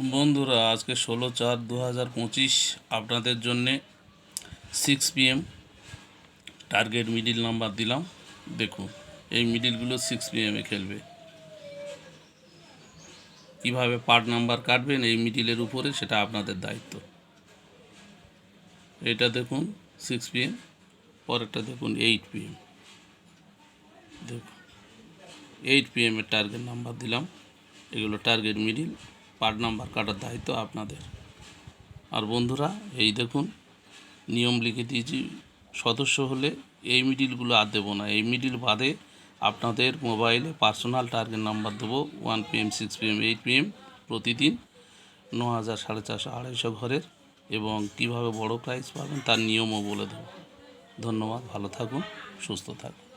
বন্ধুরা, আজকে ষোলো চার দু হাজার পঁচিশ আপনাদের জন্যে six PM target middle number দিলাম। দেখুন, এই মিডিলগুলো সিক্স পিএমে খেলবে। কীভাবে পার্ট নাম্বার কাটবেন এই মিডিলের উপরে সেটা আপনাদের দায়িত্ব। এটা দেখুন সিক্স পিএম পরেরটা দেখুন এইট পিএম দেখুন এইট পিএমের টার্গেট নাম্বার দিলাম। এগুলো টার্গেট মিডিল পার্ট নাম্বার কাটার দায়িত্ব আপনাদের। আর বন্ধুরা, এই দেখুন, নিয়ম লিখে দিয়েছি, সদস্য হলে এই মিডিলগুলো আর দেবো না। এই মিডিল বাদে আপনাদের মোবাইলে পার্সোনাল টার্গেট নাম্বার দেবো, one PM, six PM, eight PM প্রতিদিন ন হাজার, সাড়ে চারশো, আড়াইশো ঘরের এবং কীভাবে বড় প্রাইজ পাবেন তার নিয়মও বলে দেবো। ধন্যবাদ, ভালো থাকুন, সুস্থ থাকুন।